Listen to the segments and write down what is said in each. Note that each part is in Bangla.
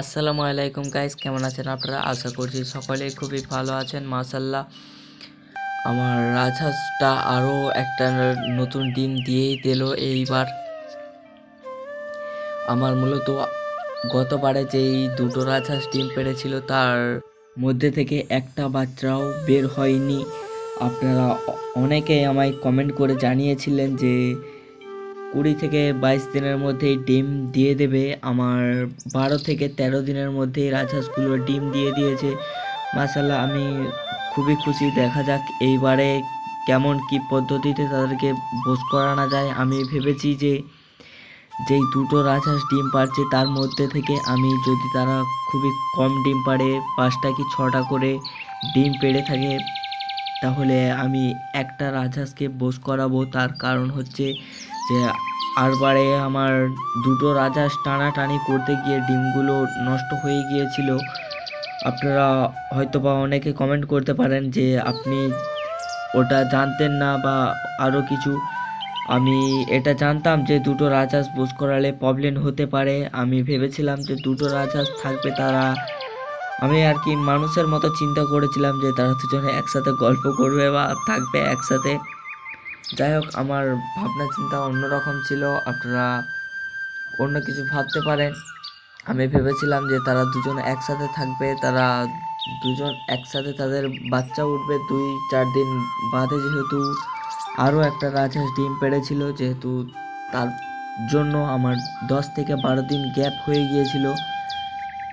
আসসালামু আলাইকুম গাইস কেমন আছেন আপনারা? আশা করছি সকলেই খুবই ভালো আছেন মাশাল্লাহ আমার রাজহাঁসটা আরও একটা নতুন ডিম দিয়েই দিল এইবার। আমার মূলত গতবারে যেই দুটো রাজহাঁস ডিম পেড়েছিল তার মধ্যে থেকে একটা বাচ্চাও বের হয়নি। আপনারা অনেকেই আমায় কমেন্ট করে জানিয়েছিলেন যে কুড়ি থেকে বাইশ দিনের মধ্যেই ডিম দিয়ে দেবে। আমার বারো থেকে তেরো দিনের মধ্যেই রাজহাঁসগুলো ডিম দিয়ে দিয়েছে। মাসাল্লাহ আমি খুবই খুশি। দেখা যাক এইবারে কেমন কি পদ্ধতিতে তাদেরকে বোস করানো যায়। আমি ভেবেছি যে যেই দুটো রাজহাঁস ডিম পারছে তার মধ্যে থেকে আমি যদি তারা খুবই কম ডিম পারে পাঁচটা কি ছটা করে ডিম পেড়ে থাকে, তাহলে আমি একটা রাজহাঁসকে বোস করাবো। তার কারণ হচ্ছে যে আরবারে আমার দুটো রাজহাঁস টানাটানি করতে গিয়ে ডিমগুলো নষ্ট হয়ে গিয়েছিল। আপনারা হয়তো বা অনেকে কমেন্ট করতে পারেন যে আপনি ওটা জানতেন না বা আরও কিছু। আমি এটা জানতাম যে দুটো রাজহাঁস বোস করালে প্রবলেম হতে পারে। আমি ভেবেছিলাম যে দুটো রাজহাঁস থাকবে তারা। আমি আর কি মানুষের মতো চিন্তা করেছিলাম যে তারা দুজনে একসাথে গল্প করবে বা থাকবে একসাথে। যাই হোক আমার ভাবনা চিন্তা অন্যরকম ছিল। আপনারা অন্য কিছু ভাবতে পারেন। আমি ভেবেছিলাম যে তারা দুজন একসাথে থাকবে, তারা দুজন একসাথে তাদের বাচ্চা উঠবে। দুই, চার দিন বাদে যেহেতু আরও একটা রাজহাঁস ডিম পেড়েছিল, যেহেতু তার জন্য আমার দশ থেকে বারো দিন গ্যাপ হয়ে গিয়েছিল।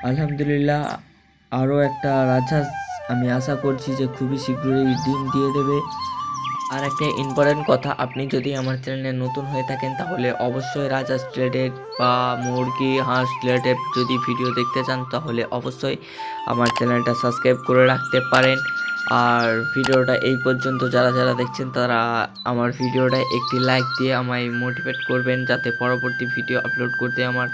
আলহামদুলিল্লাহ, আরও একটা রাজহাঁস আমি আশা করছি যে খুবই শীঘ্রই ডিম দিয়ে দেবে। আর একটা ইম্পর্টেন্ট কথা, আপনি যদি আমার চ্যানেলে নতুন হয়ে থাকেন, তাহলে অবশ্যই রাজহাঁস রিলেটেড বা মুরগি হাঁস রিলেটেড যদি ভিডিও দেখতে চান, তাহলে অবশ্যই আমার চ্যানেলটা সাবস্ক্রাইব করে রাখতে পারেন। আর ভিডিওটা এই পর্যন্ত, যারা যারা দেখছেন, তারা আমার ভিডিওটা একটি লাইক দিয়ে আমায় মোটিভেট করবেন, যাতে পরবর্তী ভিডিও আপলোড করতে আমার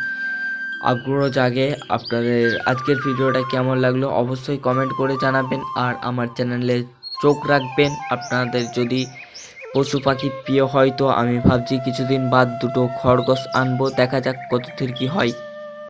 আগ্রহ জাগে। আপনাদের আজকের ভিডিওটা কেমন লাগল, অবশ্যই কমেন্ট করে জানাবেন। আর আমার চ্যানেলে চোখ রাখবেন। আপনাদের যদি পশু পাখি প্রিয় হয়, তো আমি ভাবছি কিছুদিন বাদ দুটো খরগোশ আনব। দেখা যাক কত থেকে কি হয়।